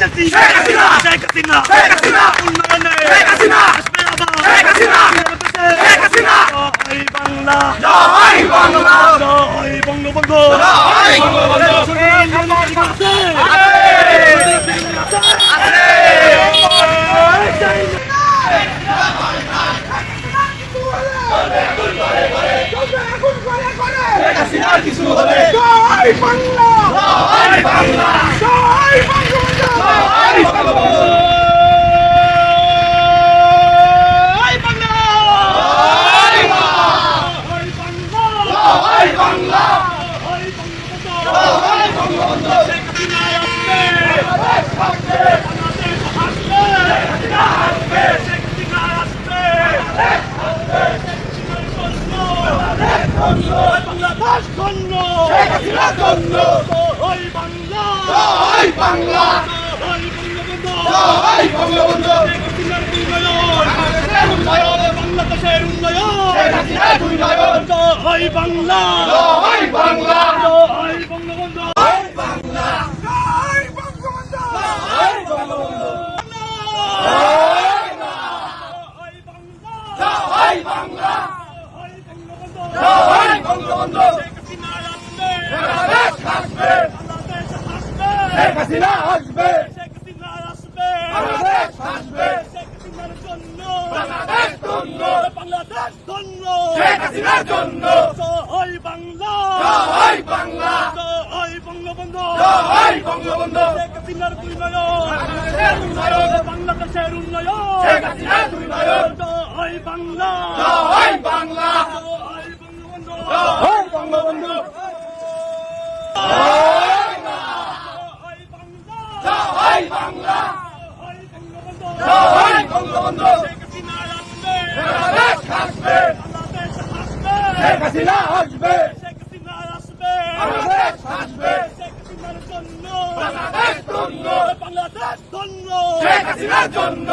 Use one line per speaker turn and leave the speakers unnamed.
চাইতেছি
শেখ হাসিনা!
শেখ হাসিনা
শেখ হাসিনা!
উন্নয়নে
শেখ হাসিনা! শেখ হাসিনা! শেখ হাসিনা!
জয় বাংলা
জয় বাংলা
জয় বঙ্গবন্ধু
জয় বঙ্গবন্ধু কিছু হলে জয় বাংলা জয় বাংলা জয় বঙ্গবন্ধু জয় বঙ্গবন্ধু
জয় বাংলা
জয় বাংলা
জয় বঙ্গবন্ধু
জয় বঙ্গবন্ধু
শেখ হাসিনা আসবে
আসবে
বাংলাদেশ আসবে শেখ হাসিনা ধন্য জয় বাংলা
জয় বাংলা।
জয় বঙ্গবন্ধু।
জয় বঙ্গবন্ধু
শেখ হাসিনার উন্নয়ন
বাংলাদেশের উন্নয়ন
বাংলাদেশের উন্নয়ন। জয় বাংলা।
জয় বাংলা।
জয় বঙ্গবন্ধু।
জয় বাংলা। জয় বঙ্গবন্ধু। জয় বঙ্গবন্ধু।
জয় বাংলা
জয়
বঙ্গবন্ধু শেখ হাসিনা আসবে।
শেখ হাসিনা আসবে।
শেখ হাসিনা আসবে
বাংলাদেশ আসবে
শেখ হাসিনার জন্য
বাংলাদেশ ধন্য
বাংলাদেশ ধন্য
শেখ হাসিনার জন্য
জয় বাংলা
জয় বাংলা
জয় বঙ্গবন্ধু
জয় বঙ্গবন্ধু
শেখ হাসিনার উন্নয়ন
বাংলাদেশের উন্নয়ন
বাংলাদেশের উন্নয়ন
শেখ হাসিনার উন্নয়ন
জয় বাংলা
জয় বাংলা
জয় বঙ্গবন্ধু
জয় বঙ্গবন্ধু
জয় বাংলা
জয় বাংলা
জয় বঙ্গবন্ধু
জয় বঙ্গবন্ধু
শেখ হাসিনা আসবে
বাংলাদেশ আসবে
বাংলাদেশ আসবে
শেখ হাসিনা আসবে।
শেখ হাসিনা আসবে।
বাংলাদেশ আসবে।
শেখ হাসিনার জন্য।
বাংলাদেশ ধন্য।
বাংলাদেশ ধন্য।
শেখ হাসিনার জন্য।